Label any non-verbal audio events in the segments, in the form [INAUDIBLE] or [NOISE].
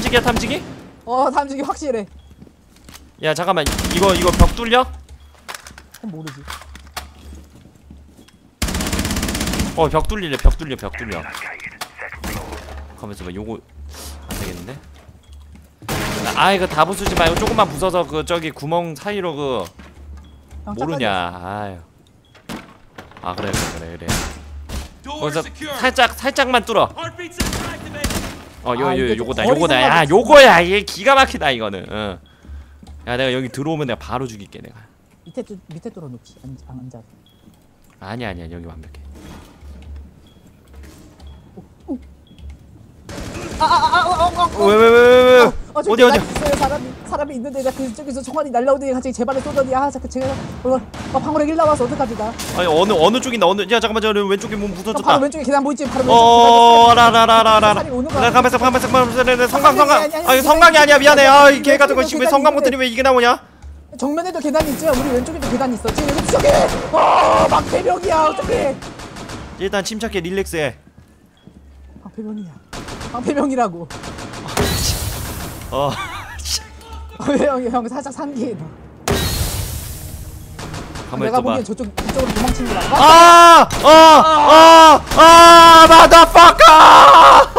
탐지기야 탐지기? 어 탐지기 확실해. 야 잠깐만. 이거 이거 벽 뚫려? 모르지. 어 벽 뚫리래 벽 뚫려 벽 뚫려. 가만있어 봐 요거 안되겠는데? 아 이거 다 부수지 말고 조금만 부숴서 그 저기 구멍 사이로 그형 모르냐? 아유. 아 그래 그래 그래 그래. 거기서 살짝 살짝만 뚫어 어 요 아, 요 요거다 요거다. 야. 요거야. 이게 기가 막히다 이거는. 응. 야 내가 여기 들어오면 내가 바로 죽일게 내가. 밑에 뚫 밑에 뚫어놓지 안, 안 앉아. 아니야 아니야. 여기 완벽해. 아 아아어어어. 왜왜 왜 왜 왜 어, 어디 어디 있어요 사람이 사람이 있는데 내가 그쪽에서 총알이 날라오더니 갑자기 제 발에 쏘더니 아 잠깐 제가 어, 어 방울에 길 나와서 어떡하지 나 아니 어느 어느 쪽인데 어느 야 잠깐만 저 왼쪽에 몸 형, 부서졌다 바로 왼쪽에 계단 보이지 바로 왼쪽에 어, 라라라라라라. 살이 오는 거야. 나 가만있어, 가만있어, 가만있어. 내 성강, 성강. 아니, 아니, 아, 아니, 성강이 아니야, 미안해. 아, 이개 같은 거 지금 왜 성강. 못들이 왜 이게 나오냐? 정면에도 계단이 있죠 우리 왼쪽에도 계단이 있어 지금 여기 저기 어 방패병이야 어떡해 일단 침착해, 릴렉스해. 방패병이야 방패병이라고 어, [LAUGHS] 형, 형 살짝 가만 내가. 보기엔 저쪽 이쪽으로 도망치는 거야 아, 아, 아, 아, 마다파카!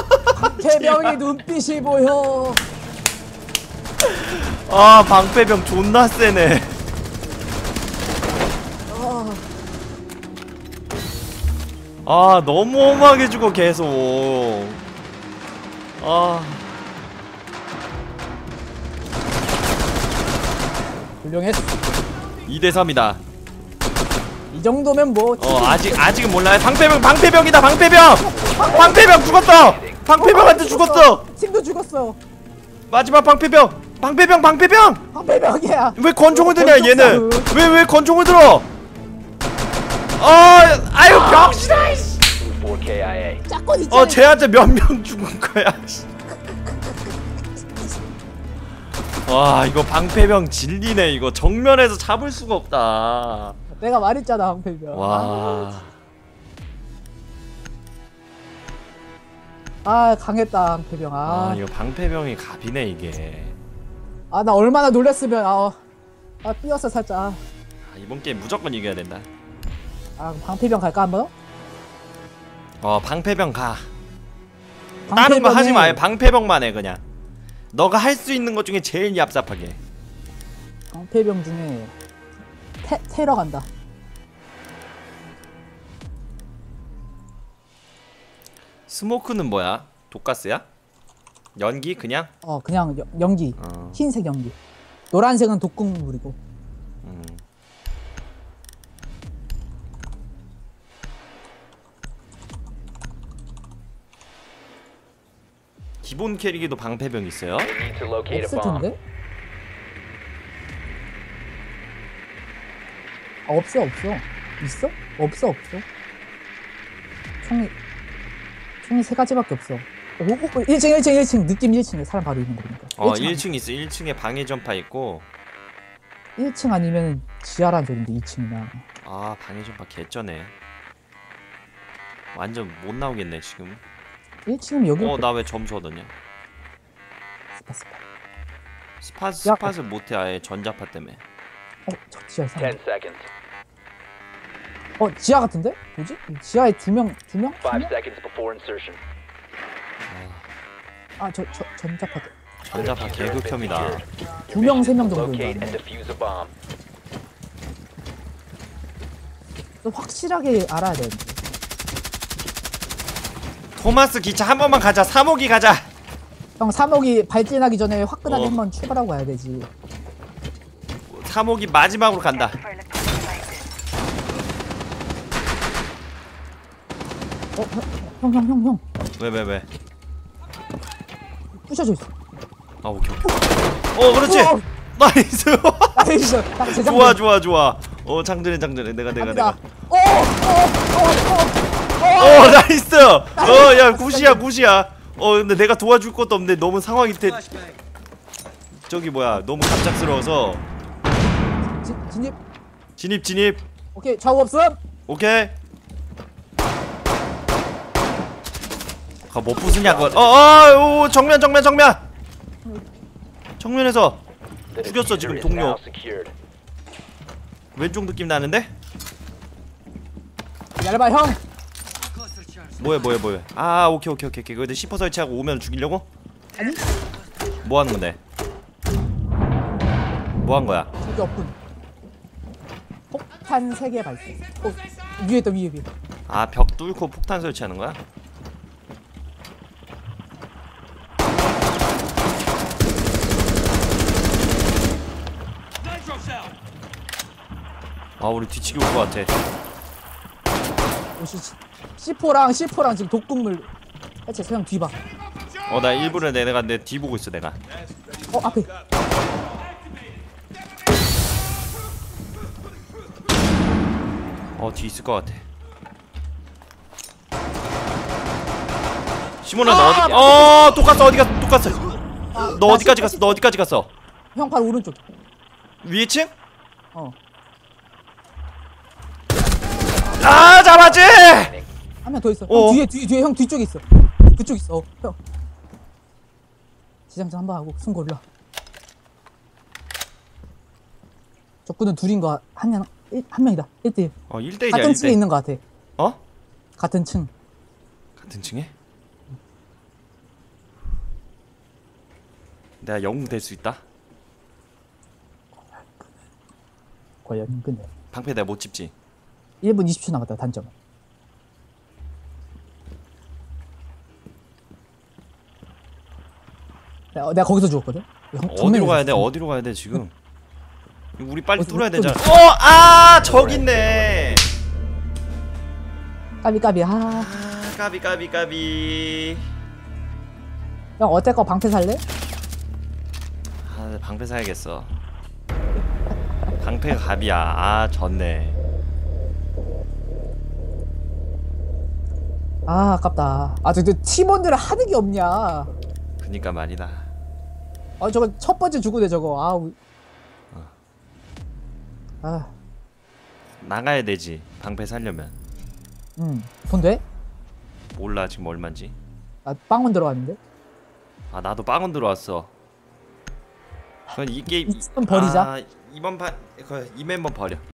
방패병이 눈빛이 보여. [LAUGHS] 아, 방패병 존나 세네. 어, 아, 너무 험하게 죽어, 계속. 아, 훌륭했어 2대3이다. 이 정도면 뭐 어, 아직, 아직은 몰라요. 방패병, 방패병이다, 방패병! 방패병 죽었어! 방패병한테 죽었어! 팀도 죽었어 마지막 방패병! 방패병, 방패병! 방패병이야 왜 권총을 드냐 얘는. 왜 왜 권총을 들어 어 아유 병신아 이씨. 4KIA. 짝꿍 있잖아 어 쟤한테 몇 명 죽은 거야 와 이거 방패병 진리네. 이거 정면에서 잡을 수가 없다. 내가 말했잖아 방패병. 와. 아 강했다 방패병. 아, 아아 이거 방패병이 갑이네 이게. 나 얼마나 놀랬으면 아, 어. 아 삐었어 살짝. 아, 아, 이번 게임 무조건 이겨야 된다. 아 방패병 갈까 한번? 어 방패병 가. 다른 거 하지 마 방패병만 해 그냥 너가 할 수 있는 것 중에 제일 얍삽하게 방패병 중에 테, 테러 간다 스모크는 뭐야? 독가스야? 연기 그냥? 어 그냥 여- 연기 어. 흰색 연기 노란색은 독극물이고 기본 캐릭에도 방패병 있어요? 없을. 텐데? 아, 없어 없어. 있어? 없어 없어. 총이 총이 세 가지밖에 없어. 오, 오, 1층 1층 1층. 느낌 1층에 사람 바로 있는 거니까. 어 1층, 1층 있어. 1층에 방해 전파 있고. 1층 아니면 지하란 소린데 2층이나. 아 방해 전파 개쩌네. 완전 못 나오겠네 지금 1층이면 여기 어 나 왜 점수 얻었냐 스파 스팟 야. 스팟을 못해 아예 전자파 때문에 어 저 지하 이상 10 seconds. 어 지하 같은데? 뭐지? 지하에 두 명 두 명? 5두 명? seconds before insertion. 아 저 저 전자파 전자파 개극혐이다 두 명 세 명 정도. 확실하게 알아야 돼 토마스 기차 한 번만 가자. 3호기 가자. 형 3억이 발진하기 전에 화끈하게 어. 한번 출발하고 가야 되지. 3호기 마지막으로 간다. 어? 형 형 형형 왜 왜 왜? 부셔져 있어. 아 오케이 오케이. 어 그렇지. 우와. 나이스. 나이스. [LAUGHS] 딱 제작 좋아 좋아 좋아. 어 장전해 장전해. 내가 내가 내가. 어어어어 어어 나이스! 어야 굿이야 굿이야. 어 근데 내가 도와줄 것도 없는데 너무 상황이 대 저기 뭐야 너무 갑작스러워서. 진입? 진입 진입. 오케이 좌우 없음. 오케이. 가못 부수냐 그걸 어어 정면 정면 정면! 정면에서 죽였어, 지금 동료. 왼쪽 느낌 나는데? 얇아 형 뭐야 뭐야 뭐야 아 오케이 오케이 오케이 오케이 근데 시퍼 설치하고 오면 죽이려고? 아니 뭐 하는 건데? 뭐 한 거야? 저기 없군 폭탄 3개 발사 어 위에 있다 위에 위에 아 벽 뚫고 폭탄 설치하는 거야? 아 우리 뒤치기 올 것 같아 오씨 C4랑 C4랑 지금 독극물 해체 형 뒤봐. 어 나 일부러 내가 내 뒤 보고 있어 내가. 어 앞에. 어 뒤 있을 것 같아. 시몬아 너 어디 어 똑같어 어디가 똑같어. 너나 어디까지 C4, 갔어 너 어디까지 갔어? 형 바로 오른쪽. 위에 층? 어 아 잡았지 한 명 더 있어. 어. 형 뒤에 뒤에 뒤에 형 뒤쪽에 있어. 그쪽 있어. 어, 형. 지장전 한 번 하고 승고 올라. 적군은 둘인 거한 명, 일- 한 명이다. 1대1. 어 1대1이야 같은 층에 1대1 있는 거 같아. 어? 같은 층. 같은 층에? 내가 영웅 될 수 있다? 과연 근데 방패 내가 못 집지 1분 20초 남았다. 단점. 내가, 내가 거기서 죽었거든. 형, 어디로 가야 돼? 어디로 가야 돼 지금? 우리 빨리 뚫어야 되잖아 어! 아! 저기 있네 까비 까비. 아, 아 까비 까비 까비 형 어때 거 방패 살래? 아 방패 사야겠어 방패가 갑이야 아 졌네 아 아깝다. 아 저, 저 팀원들은 하는 게 없냐. 그니까 말이다 아 저거 첫 번째 죽으네 저거 아 우... 아, 나가야 되지 방패 살려면 음, 돈 돼? 몰라 지금 얼만지 나 빵원 들어왔는데? 아 나도 빵원 들어왔어 그건 이 게임 있으면 버리자. 아, 이번 판 그, 이 멤버 버려